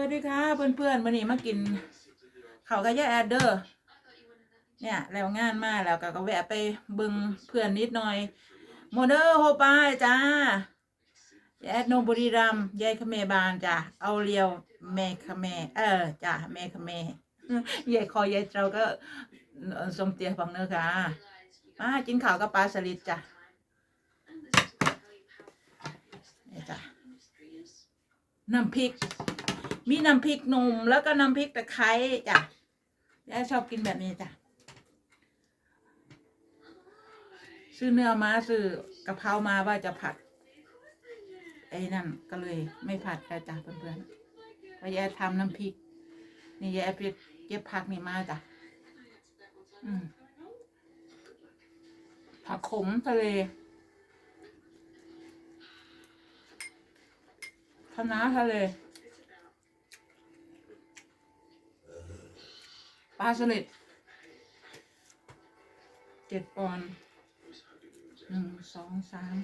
วัสดีค่ะเพื่อนๆวันนี้มากินข้าวกับยาแอดเดอร์เนี่ยแล้วงานมาแล้วก็ก็แวะไปบึงเพื่อนนิดหน่อยโมเดอร์โฮปาจ้ายาแอดโนบุรีรัมย์ยายขเมบานจ้ะเอาเรียวแม่ขเมเออจ้ะแม่ขเมยายคอยายเราก็สมเตียฟังเนอค่ะมากินข้าวกับปลาสลิดจ้ะนี่จ้ะน้ำพริก มีน้ำพริกหนุ่มแล้วก็น้ำพริกตะไคร้จ้ะยายชอบกินแบบนี้จ้ะซื้อเนื้อมาซื้อกะเพรามาว่าจะผัด ไอ้นั่นก็เลยไม่ผัดแล้วจ้ะเพื่อนๆพราะยายทำน้ำพริก นี่ยายไปเก็บผักนี่มาจ้ะผักขมทะเลคะน้าทะเล ปลาสลิดเจ็ดปอนด์หนึ่งสองสาม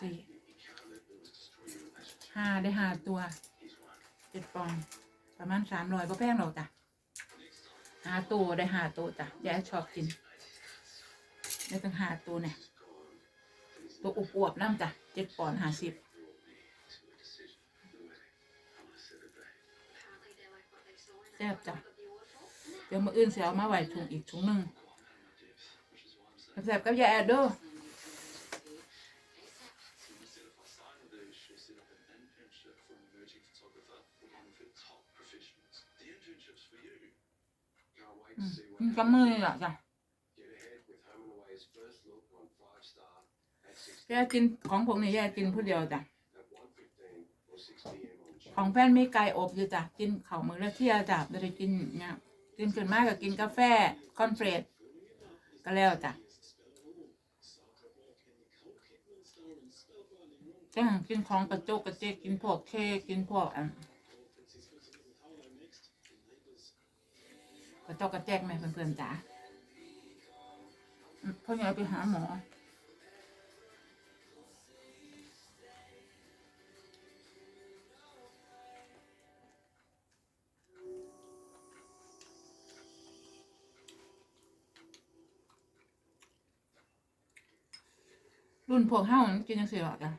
สี่ห้าได้ห้าตัวเจ็ดปอนด์ประมาณสามร้อยก็แพงหรอกจ้ะห้าตัวได้ห้าตัวจ้ะยายชอบกินได้ตั้งหาตัวเนี่ยตัวอวบน้ำจ้ะเจ็ดปอนด์ห้าสิบ ซ่บจ้ะเดี๋ยวมาอื่นเสียเอามาไหวถุงอีกถุงหนึ่งแซ่บกับยาแอดเด้อกับมือนี่แหละจ้ะแยกกินของผมนี่แยกกินผู้เดียวจ้ะ ของแฟนไมีไก่อบอยู่จ้ะกินข้าวมือละเที่ยจ้ะไม่ได้กินเนี่ยกินขึ้นมากก็กินกาแฟคอนเฟรชก็แล้วจ้ะจ้ะกินของกระโจกกระเจกกินพวกเคกกินพวกอันกระโจกกระแจกไหมเพื่อนๆจ้ะพ่อใหญ่ไปหาหมอ รุ่นพวกเฮามันกินจังซี่หรอจ้ะ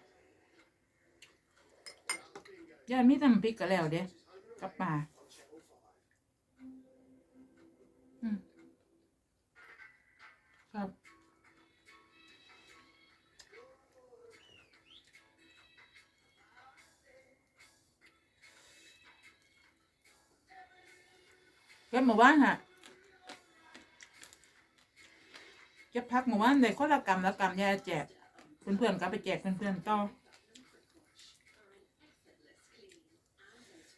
ยามีแต่น้ำพริกก็แล้วเด้กับปลาอืมครับเก็บหมู่บ้านฮะเก็บพักหมู่บ้านได้คนละกำละกำยายแจก เพื่อนๆก็ไปแจกเพื่อนๆต่อ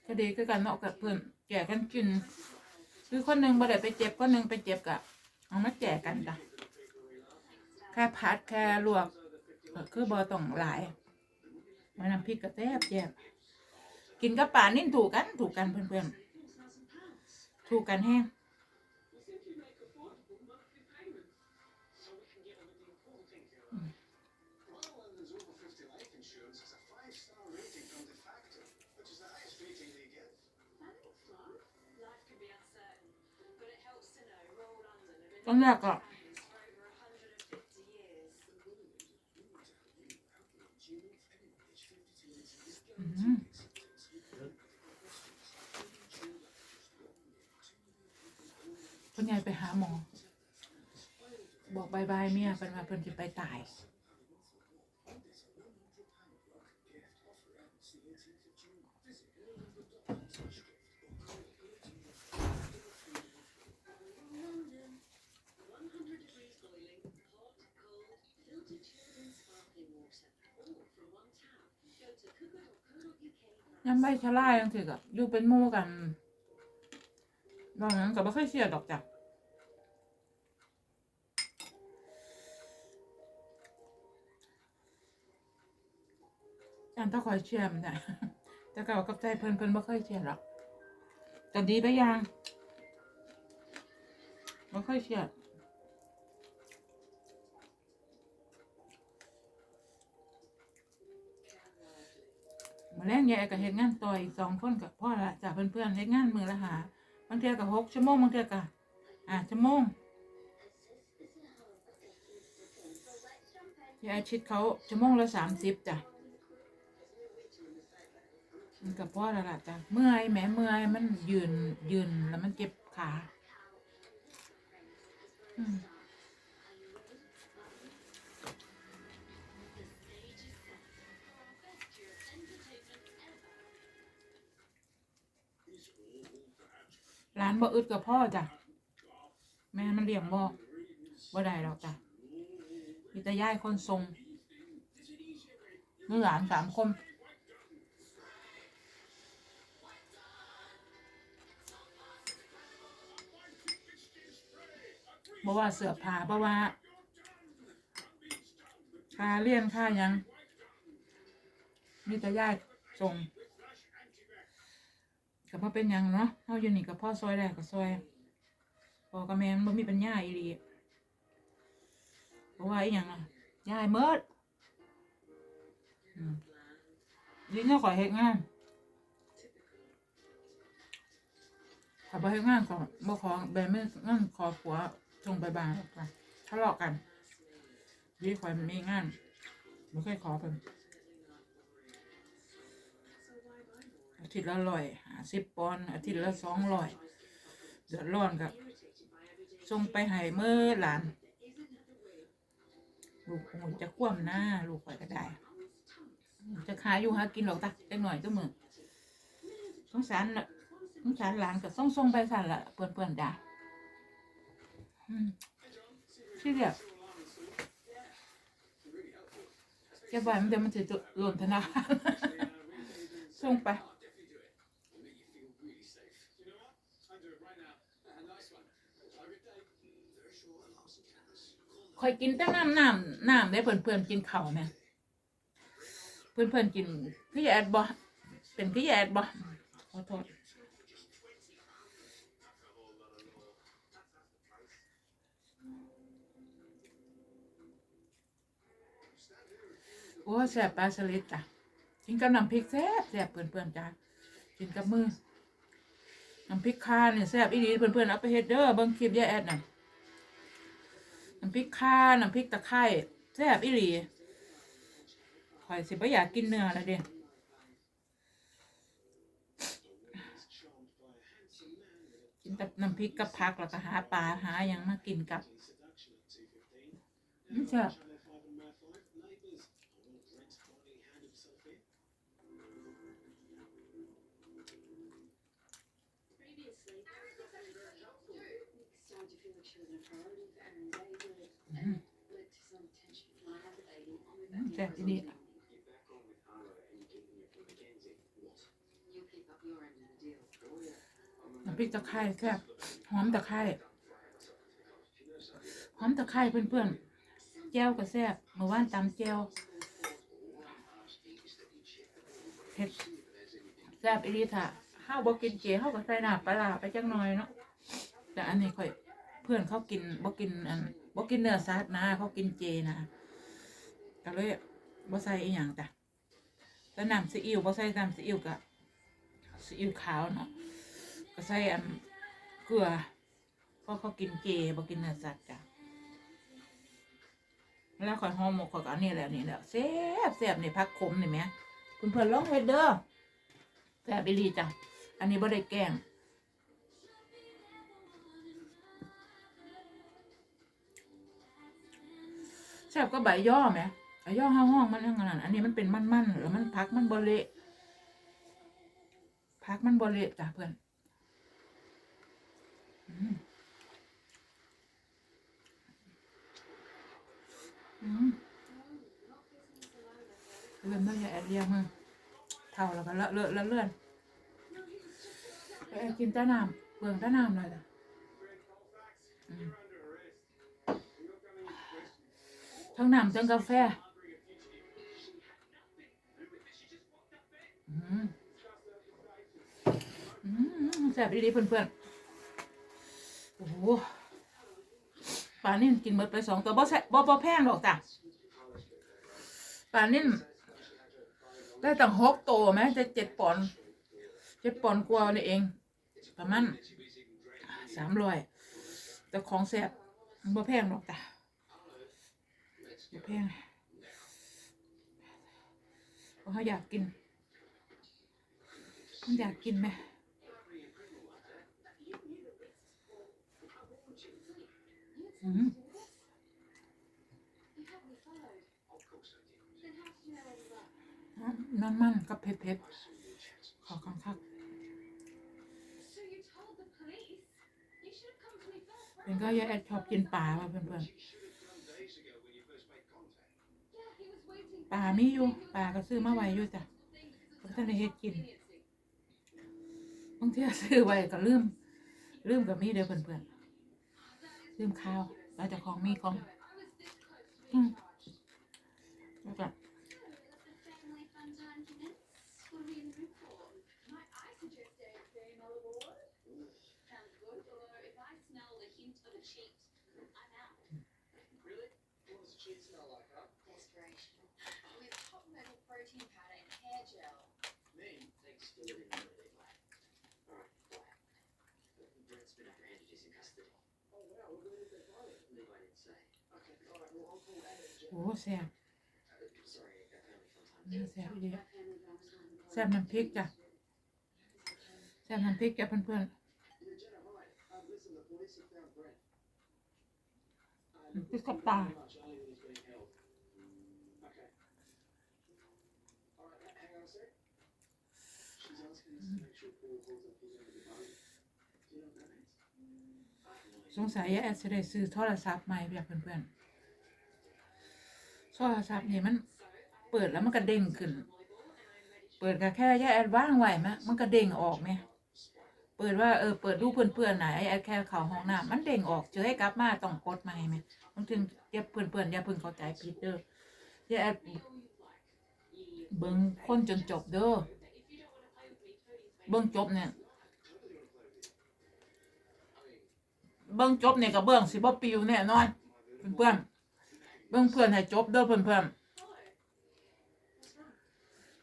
ก็ดีก็กันเนาะกับเพื่อนแจกกันกิน คือคนหนึ่งบ่ได้ไปเจ็บคนหนึ่งไปเจ็บกะเอามาแจกกันจ้ะแค่พัดแค่ลวกคือบ่ต้องหลายมันน้ำพริกกระแทบแจกกินกับป่านิ่นถูกกัน ถูกกันเพื่อนๆ ถูกกันแห้ง ตอนแรกอืมคุณยายไปหาหมอ บอกบายบายเมียเป็นว่าเพิ่นจะไปตาย ยังใบชะล่ายังถือกับอยู่เป็นหมู่กันตอนนั้นก็ไม่ค่อยเชื่อดอกจ้ะจันต้องคอยเชื่อมันได้แต่ก็กับใจเพิ่นเพิ่นไม่ค่อยเชื่อหรอกแต่ดีไปยังไม่ค่อยเชื่อม มาแรงยายก็เฮ็ดงานต่ออีกสองคนกับพ่อละจากเพื่อนๆเฮ็ดงานมือละหาบางเทีก็หกชั่วโมงบางเทีก็อ่าชั่วโมงยายชิดเขาชั่วโมงละสามสิบจ้ะมันกับพ่อละละจ้ะเมื่อยแหมเมื่อยมันยืนยืนแล้วมันเจ็บขา อืม ร้านบ่อึดกับพ่อจ้ะ แม่มันเลี้ยงบ่บ่ได้หรอกจ้ะมีแต่ย่ายคนทรงมีหลานสามคนบ่ว่าเสือผ้าบ่ว่าค่าเลี้ยนค่ายัง มีแต่ย่ายทรง ก็บ่เป็นยังเนาะเฮาอยู่นี่กับพ่อซอยได้ก็ซอยพ่อกับแม่มันบ่มีปัญญาอีหลีเพราะว่าอีหยังอะยายเมิดอืมนี่เนาะขอเฮ็ดงานขอยบ่เฮ็ดงานขอบ่ขอแบมือเงินขอผัวส่งไปบ้านจ้ะทะเลาะกันวิข่อมีงานบ่เคยขอเพิ่น อาทิตย์ละร้อยหาสิบปอนอาทิตย์ละสองร้อยเดือดร้อนกับส่งไปให้เมื่อหลาน ลูกโอ้จะคว่ำหน้าลูกไปก็ได้ จะขายอยู่หากินหรอกตาจังหน่อยตัวมือสงสารน่ะสงสารหลานกับส่งส่งไปสั่นละเปื่อนเปื่อนๆจ้ะอืมที่เดียวแกบ่ายมันเดี๋ยวมันจะหล่นธนาคารส่งไป คอยกินแต่น้ำน้ำน้ำได้เพื่อนเพื่อนกินข้าวไหมเพื่อนเพื่อนกินพี่แอดบ่เป็นพี่แอดบ่ขอโทษโอ้แซ่บปลาสลิดจ้ะกินกับน้ำพริกแซ่บแซ่บเพื่อนเพื่อนๆจ้ะกินกับมือน้ำพริกคาเนี่ยแซ่บอีหลีเพื่อนเพื่อนๆเอาไปเฮ็ดเด้อเบิ่งคลิปยายแอดน่ะ น้ำพริกข่าน้ำพริกตะไคร้แซ่บอีหลีข่อยสิบ่อยากกินเนื้อแล้วเด้กินแต่น้ำพริกกับผักแล้วก็หาปลาหาอย่างมากินกับอืมแซ่บ แซ่บอีหลีน้ำพริกตะไคร้แซ่บหอมตะไคร้หอมตะไคร้เพื่อนๆแจ้วก็แซ่บเมื่อวานตำแจ้วเผ็ดแซ่บอีหลีค่ะข้าวบ่กินเจข้าวก็ใส่น้ำปลาไปจักหน่อยเนาะแต่อันนี้ค่อยเพื่อนเขากินบ่กินอันบ่กินเนื้อสัตว์นะเขากินเจนะ ก็เลยบ่ใส่อีหยังจ้ะแล้วน้ำซีอิ๊วบ่ใส่น้ำซีอิ๊วก็ซีอิ๊วขาวเนาะก็ใส่อันเกลือเพราะเขากินเจบ่กินเนื้อสัตว์จ้ะแล้วข่อยห่อหมกข่อยก็อันนี้แหละนี่แหละแซ่บแซ่บนี่ผักขมนี่แหมเพิ่อนลองเฮ็ดเด้อแซ่บอีหลีจ้ะอันนี้บ่ได้แกล้งแซ่บก็ใบย่อไหม ใบย่อห้าห้องมันทั้งนั้นอันนี้มันเป็นมันๆแล้วมันพักมันบเละพักมันบเละจ้ะเพื่อนเลื่อนไม่ใช่แอดเรียงมึงเท่าแล้วก็เลอะเลอะแล้วเลื่อนไปกินแต่น้ำเปลืองแต่น้ำเลยจ้ะทั้งน้ำทั้งกาแฟ แซ่บดีๆเพื่อนๆ โอ้โหปลานิ่นกินหมดไปสองตัวบ่แซ่บบ่บ่แพงหรอกจ้ะปลานิ่นได้ตั้งหกโตไหมจะเจ็ดปอนด์เจ็ดปอนด์กว่านี่เอง ประมาณสามร้อยแต่ของแซ่บบ่แพงหรอกจ้ะบ่แพงเพราะเขาอยากกิน มันอยากกินไหมอืมมันมันกับเผ็ดเผ็ดขอคังคักเป็นก็ยายแอดชอบกินปลาว่ะเพื่อนๆปลาไมีอยู่ปลาก็ซื้อมาไว้อยู่จ้ะก็ท่านได้เฮ็ดกินางทีซื้อไว้ก็ลืมลืมกับมีเด้อเพื่อนๆลืมข้าวแล้วจะของมีของอืมแล้วก็ โอ้แซ่บนี่อแซ่บเยแซ่บน้ำพริกจ้ะแซ่บน้ำพริกจ้ะเพื่อนๆน้ำพริกกับตา สงสัยยายแอดจะได้ซื้อโทรศัพท์ใหม่จ้ะเพื่อนๆโทรศัพท์นี่มันเปิดแล้วมันก็เด้งขึ้น เปิดก็แค่ยายแอดว่างไหวไหมมันก็เด้งออกไหมเปิดว่าเออเปิดดูเพื่อนๆไหนไอแอดแค่เข้าห้องน้ำมันเด้งออกเจอให้กลับมาต้องกดใหม่ไหมมันถึงอย่าเพื่อนๆอย่าเพิ่งเข้าใจผิดเด้อยาแอดเบิ่งคนจนจบเด้อเบิ่งจบเนี่ย เบิ่งจบเนี่ยกับเบิ่งสิบ่ปิวแน่นอนเพื่อนเบิ่งเพื่อนให้จบเด้อเพื่อนๆ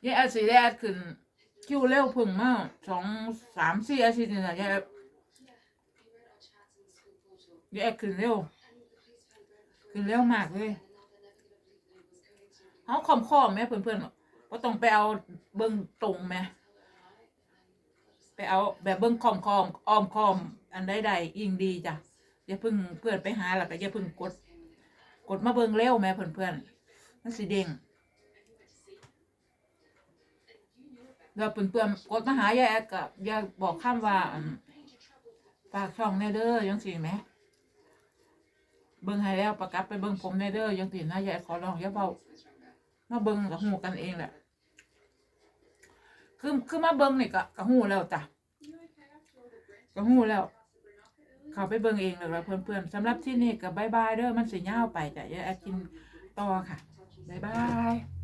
ยายแอดสีแอดขึ้นคิวเร็วพึ่งมากสองสามสี่อาทิตย์นี่นะยายแอดยายแอดขึ้นเร็วขึ้นเร็วมากเลยเขาคอมคอมแม่เพื่อนๆว่าต้องไปเอาเบิ้งตรงไหมไปเอาแบบเบิ้งคอมคอมอ้อมคอม อันใดๆยิ่งดีจ้ะอย่าพึ่งเพื่อนไปหาแล้วก็อย่าพึ่งกด กดมาเบิงเร็วแม่เพื่อนๆนั่นสิเด้งแล้วเพื่อนๆกดมาหายายแอดกับย่าบอกข้ามว่าฝากช่องแน่เด้อยังสิไหมเบิ่งให้แล้วประกับไปเบิ่งผมในเด้อยังตินะยายขอลองอย่าเบามาเบิ่งกับหูกันเองแหละคือคือมาเบิ่งนี่ก็กับหูแล้วจ้ะกับหูแล้ว เขาไปเบิ่งเองเลยว่าเพื่อนๆสำหรับที่นี่กับบายบายเด้อมันสิยาวไปจ้ะอย่าแอดกินต่อค่ะบายบาย